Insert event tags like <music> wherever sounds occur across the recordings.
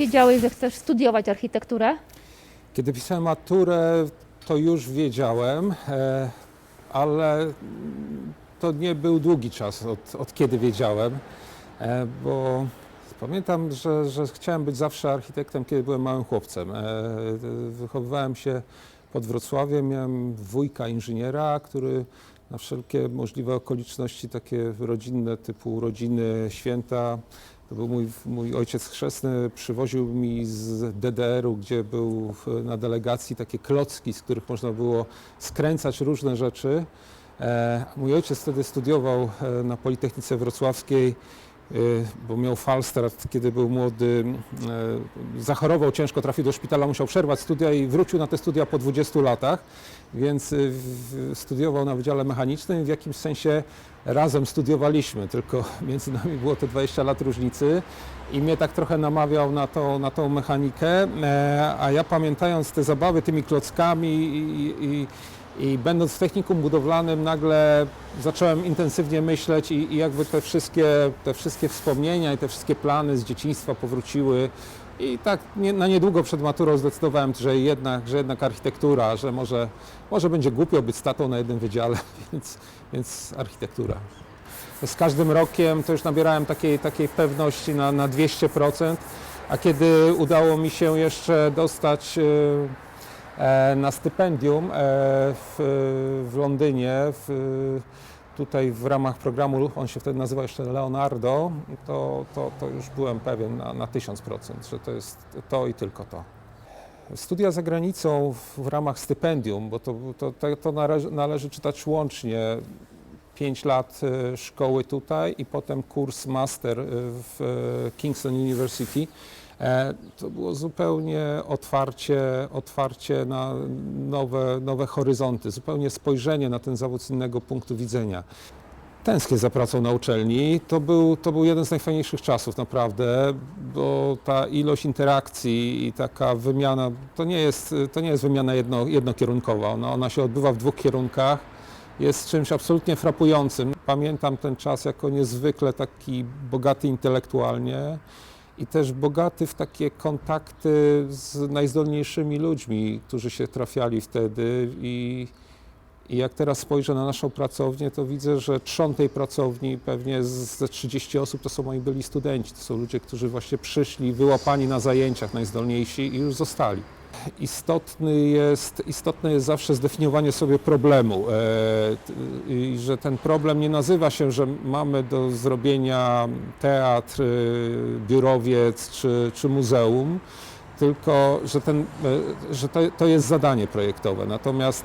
wiedziałeś, że chcesz studiować architekturę? Kiedy pisałem maturę, to już wiedziałem, e, ale to nie był długi czas od, od kiedy wiedziałem, e, bo pamiętam, że, że chciałem być zawsze architektem, kiedy byłem małym chłopcem. E, Wychowywałem się pod Wrocławiem, miałem wujka inżyniera, który na wszelkie możliwe okoliczności takie rodzinne, typu urodziny, święta, to był mój, mój ojciec chrzestny, przywoził mi z DDR-u, gdzie był na delegacji takie klocki, z których można było skręcać różne rzeczy. E, Mój ojciec wtedy studiował e, na Politechnice Wrocławskiej, bo miał falstart, kiedy był młody. e, Zachorował ciężko, trafił do szpitala, musiał przerwać studia i wrócił na te studia po 20 latach, więc w- studiował na Wydziale Mechanicznym w jakimś sensie razem studiowaliśmy, tylko <laughs> między nami było te 20 lat różnicy i mnie tak trochę namawiał na, to, na tą mechanikę, e, a ja pamiętając te zabawy tymi klockami i, i, i będąc w technikum budowlanym nagle zacząłem intensywnie myśleć i, i jakby te wszystkie, te wszystkie wspomnienia i te wszystkie plany z dzieciństwa powróciły i tak nie, na niedługo przed maturą zdecydowałem, że jednak, że jednak architektura, że może, może będzie głupio być statą na jednym wydziale, <laughs> więc, więc architektura. Z każdym rokiem to już nabierałem takiej, takiej pewności na, na 200%, a kiedy udało mi się jeszcze dostać e, na stypendium e, w, w Londynie, w, tutaj w ramach programu, on się wtedy nazywał jeszcze Leonardo, to, to, to już byłem pewien na, na 1000%, że to jest to i tylko to. Studia za granicą w, w ramach stypendium, bo to, to, to, to należy, należy czytać łącznie 5 lat e, szkoły tutaj i potem kurs master e, w e, Kingston University. E, To było zupełnie otwarcie, otwarcie na nowe, nowe horyzonty, zupełnie spojrzenie na ten zawód z innego punktu widzenia. Tęsknię za pracą na uczelni. To był, to był jeden z najfajniejszych czasów naprawdę, bo ta ilość interakcji i taka wymiana, to nie jest, to nie jest wymiana jedno, jednokierunkowa, ona, ona się odbywa w dwóch kierunkach jest czymś absolutnie frapującym. Pamiętam ten czas jako niezwykle taki bogaty intelektualnie i też bogaty w takie kontakty z najzdolniejszymi ludźmi, którzy się trafiali wtedy i, i jak teraz spojrzę na naszą pracownię, to widzę, że trzon tej pracowni pewnie ze 30 osób to są moi byli studenci, to są ludzie, którzy właśnie przyszli, wyłapani na zajęciach najzdolniejsi i już zostali. Istotny jest, istotne jest zawsze zdefiniowanie sobie problemu e, i że ten problem nie nazywa się, że mamy do zrobienia teatr, e, biurowiec czy, czy muzeum, tylko że, ten, e, że to, to jest zadanie projektowe. Natomiast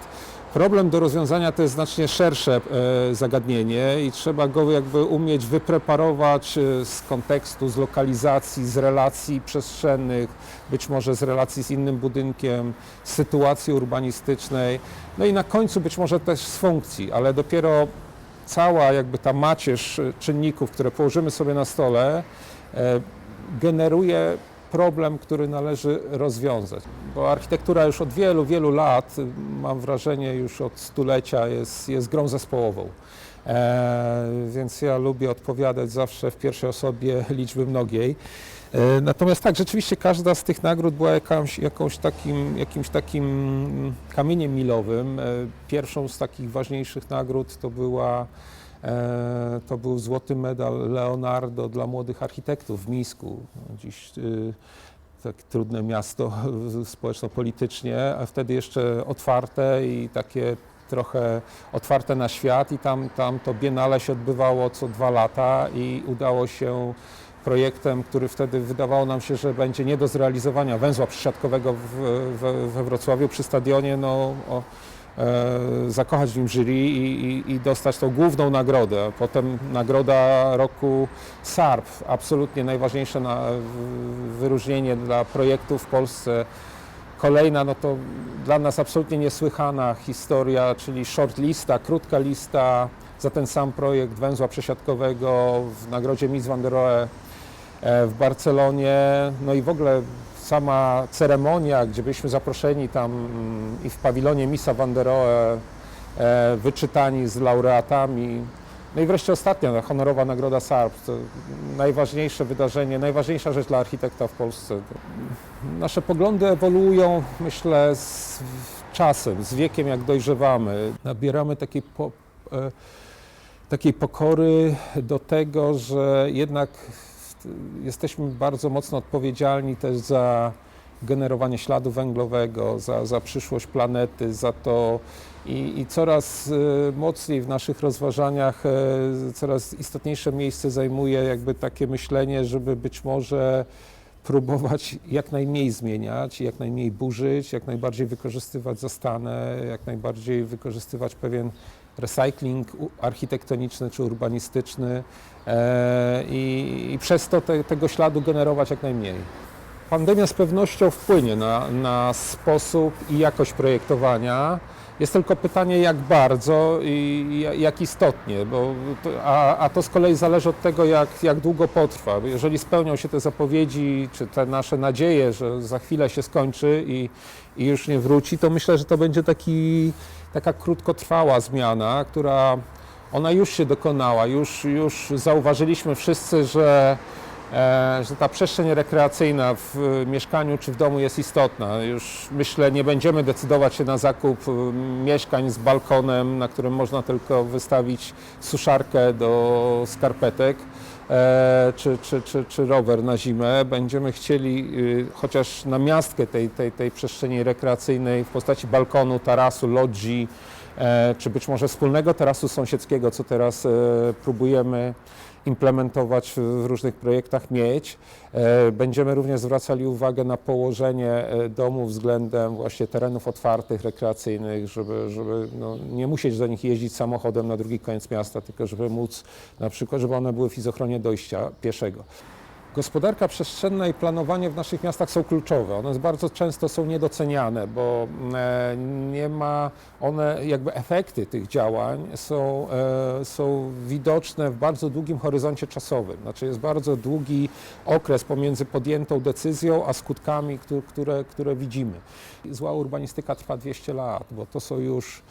problem do rozwiązania to jest znacznie szersze e, zagadnienie i trzeba go jakby umieć wypreparować e, z kontekstu, z lokalizacji, z relacji przestrzennych, być może z relacji z innym budynkiem, z sytuacji urbanistycznej, no i na końcu być może też z funkcji, ale dopiero cała jakby ta macierz czynników, które położymy sobie na stole, generuje problem, który należy rozwiązać. Bo architektura już od wielu, wielu lat, mam wrażenie już od stulecia, jest, jest grą zespołową. E, więc ja lubię odpowiadać zawsze w pierwszej osobie liczby mnogiej. E, Natomiast tak, rzeczywiście każda z tych nagród była jakąś, jakąś takim, jakimś takim kamieniem milowym. E, Pierwszą z takich ważniejszych nagród to była to był złoty medal Leonardo dla młodych architektów w Mińsku. Dziś y, tak trudne miasto <laughs> społeczno-politycznie, a wtedy jeszcze otwarte i takie trochę otwarte na świat i tam, tam to biennale się odbywało co dwa lata i udało się projektem, który wtedy wydawało nam się, że będzie nie do zrealizowania węzła przysiadkowego w, we, we Wrocławiu przy stadionie, no, o, e, zakochać w nim jury i, i, i dostać tą główną nagrodę. Potem nagroda roku SARP, absolutnie najważniejsze na, wyróżnienie dla projektu w Polsce. Kolejna, no to dla nas absolutnie niesłychana historia, czyli short lista, krótka lista za ten sam projekt węzła przesiadkowego w nagrodzie Miss Van der Rohe e, w Barcelonie. No i w ogóle sama ceremonia, gdzie byliśmy zaproszeni tam mm, i w pawilonie Missa Van der Rohe, e, wyczytani z laureatami, No i wreszcie ostatnia, honorowa Nagroda SARP. Najważniejsze wydarzenie, najważniejsza rzecz dla architekta w Polsce. Nasze poglądy ewoluują, myślę, z czasem, z wiekiem, jak dojrzewamy. Nabieramy takiej, po, e, takiej pokory do tego, że jednak jesteśmy bardzo mocno odpowiedzialni też za generowanie śladu węglowego, za, za przyszłość planety, za to i, i coraz e, mocniej w naszych rozważaniach e, coraz istotniejsze miejsce zajmuje jakby takie myślenie, żeby być może próbować jak najmniej zmieniać, jak najmniej burzyć, jak najbardziej wykorzystywać zastane, jak najbardziej wykorzystywać pewien recycling architektoniczny czy urbanistyczny e, i, i przez to te, tego śladu generować jak najmniej. Pandemia z pewnością wpłynie na, na sposób i jakość projektowania. Jest tylko pytanie, jak bardzo i ja- jak istotnie, bo to, a, a to z kolei zależy od tego, jak, jak długo potrwa. Jeżeli spełnią się te zapowiedzi, czy te nasze nadzieje, że za chwilę się skończy i, i już nie wróci, to myślę, że to będzie taki, taka krótkotrwała zmiana, która ona już się dokonała. Już, już zauważyliśmy wszyscy, że e, że ta przestrzeń rekreacyjna w e, mieszkaniu czy w domu jest istotna. Już myślę, nie będziemy decydować się na zakup e, mieszkań z balkonem, na którym można tylko wystawić suszarkę do skarpetek. E, Czy, czy, czy, czy rower na zimę. Będziemy chcieli y, chociaż na miastkę tej, tej, tej przestrzeni rekreacyjnej w postaci balkonu, tarasu, lodzi, e, czy być może wspólnego tarasu sąsiedzkiego, co teraz e, próbujemy implementować w różnych projektach mieć. E, Będziemy również zwracali uwagę na położenie e, domu względem właśnie terenów otwartych, rekreacyjnych, żeby, żeby no, nie musieć do nich jeździć samochodem na drugi koniec miasta, tylko żeby móc na przykład, żeby one były w izochronie dojścia pieszego. Gospodarka przestrzenna i planowanie w naszych miastach są kluczowe. One bardzo często są niedoceniane, bo e, nie ma one, jakby efekty tych działań są, e, są widoczne w bardzo długim horyzoncie czasowym. Znaczy jest bardzo długi okres pomiędzy podjętą decyzją a skutkami, któ- które, które widzimy. Zła urbanistyka trwa 200 lat, bo to są już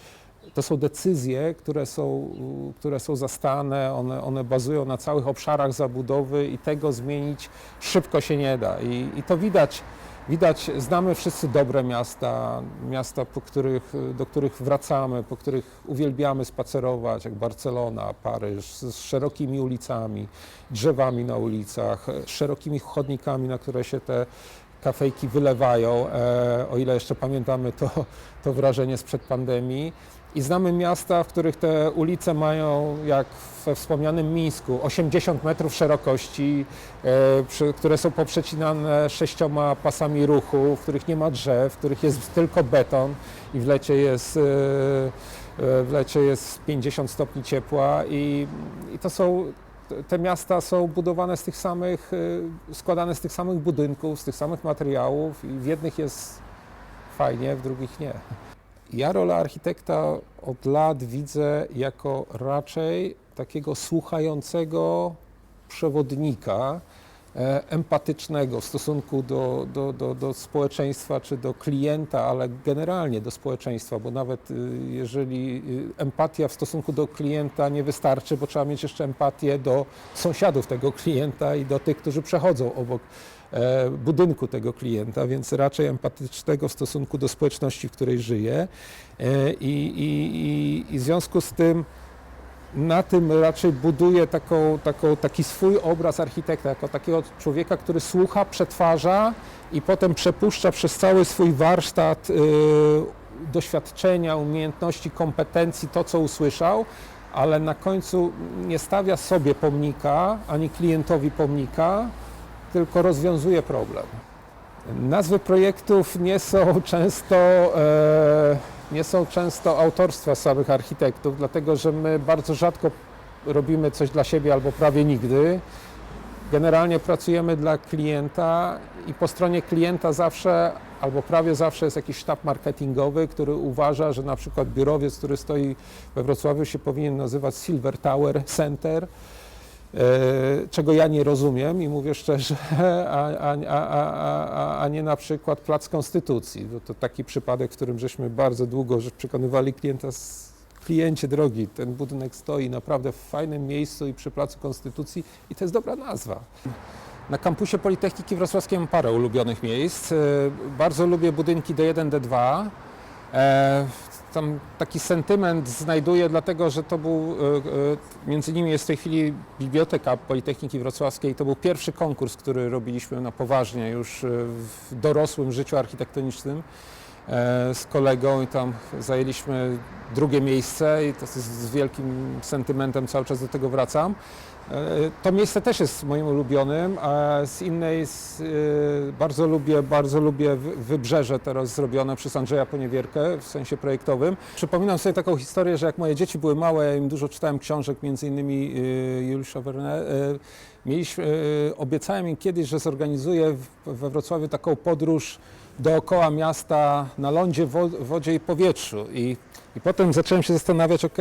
to są decyzje, które są, które są zastane, one, one bazują na całych obszarach zabudowy i tego zmienić szybko się nie da. I, i to widać, widać, znamy wszyscy dobre miasta, miasta, których, do których wracamy, po których uwielbiamy spacerować, jak Barcelona, Paryż, z, z szerokimi ulicami, drzewami na ulicach, szerokimi chodnikami, na które się te kafejki wylewają, e, o ile jeszcze pamiętamy to, to wrażenie sprzed pandemii. I znamy miasta, w których te ulice mają, jak we wspomnianym Mińsku, 80 metrów szerokości, e, które są poprzecinane sześcioma pasami ruchu, w których nie ma drzew, w których jest tylko beton i w lecie jest, e, e, w lecie jest 50 stopni ciepła i, i to są te miasta są budowane z tych samych, składane z tych samych budynków, z tych samych materiałów i w jednych jest fajnie, w drugich nie. Ja rolę architekta od lat widzę jako raczej takiego słuchającego przewodnika, empatycznego w stosunku do, do, do, do społeczeństwa czy do klienta, ale generalnie do społeczeństwa, bo nawet y, jeżeli y, empatia w stosunku do klienta nie wystarczy, bo trzeba mieć jeszcze empatię do sąsiadów tego klienta i do tych, którzy przechodzą obok e, budynku tego klienta, więc raczej empatycznego w stosunku do społeczności, w której żyje. E, I, i, i, i w związku z tym na tym raczej buduje taką, taką, taki swój obraz architekta, jako takiego człowieka, który słucha, przetwarza i potem przepuszcza przez cały swój warsztat y, doświadczenia, umiejętności, kompetencji, to co usłyszał, ale na końcu nie stawia sobie pomnika, ani klientowi pomnika, tylko rozwiązuje problem. Nazwy projektów nie są <laughs> często, e, nie są często autorstwa samych architektów, dlatego że my bardzo rzadko robimy coś dla siebie albo prawie nigdy. Generalnie pracujemy dla klienta i po stronie klienta zawsze albo prawie zawsze jest jakiś sztab marketingowy, który uważa, że na przykład biurowiec, który stoi we Wrocławiu się powinien nazywać Silver Tower Center, czego ja nie rozumiem i mówię szczerze, <laughs> a, a, a, a, nie na przykład Plac Konstytucji. Bo to taki przypadek, w którym żeśmy bardzo długo przekonywali klienta z kliencie drogi, ten budynek stoi naprawdę w fajnym miejscu i przy Placu Konstytucji i to jest dobra nazwa. Na kampusie Politechniki Wrocławskiej mam parę ulubionych miejsc. E, Bardzo lubię budynki D1, D2. Tam taki sentyment znajduję, dlatego że to był, e, e, między nimi jest w tej chwili Biblioteka Politechniki Wrocławskiej. To był pierwszy konkurs, który robiliśmy na poważnie już e, w dorosłym życiu architektonicznym z kolegą i tam zajęliśmy drugie miejsce i to jest z wielkim sentymentem cały czas do tego wracam. E, To miejsce też jest moim ulubionym, a z innej z, e, bardzo lubię, bardzo lubię wy- wybrzeże teraz zrobione przez Andrzeja Poniewierkę w sensie projektowym. Przypominam sobie taką historię, że jak moje dzieci były małe, ja im dużo czytałem książek, między innymi e, Juliusza Verne, e, mieliśmy, e, obiecałem im kiedyś, że zorganizuję we Wrocławiu taką podróż dookoła miasta na lądzie, wo- wodzie i powietrzu. I, i potem zacząłem się zastanawiać, ok,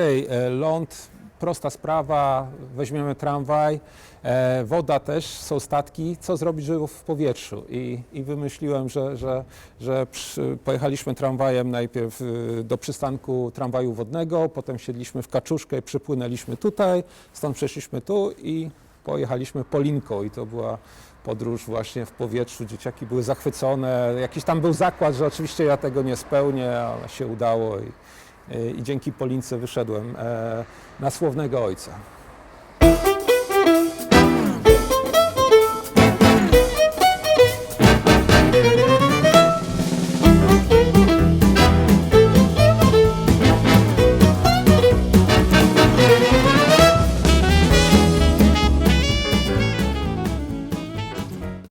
ląd, prosta sprawa, weźmiemy tramwaj, e, woda też, są statki, co zrobić żeby w powietrzu? I, i wymyśliłem, że, że, że przy, pojechaliśmy tramwajem najpierw y, do przystanku tramwaju wodnego, potem siedliśmy w kaczuszkę i przypłynęliśmy tutaj, stąd przeszliśmy tu i pojechaliśmy Polinką i to była podróż właśnie w powietrzu. Dzieciaki były zachwycone. Jakiś tam był zakład, że oczywiście ja tego nie spełnię, ale się udało i, i dzięki Polince wyszedłem e, na słownego ojca.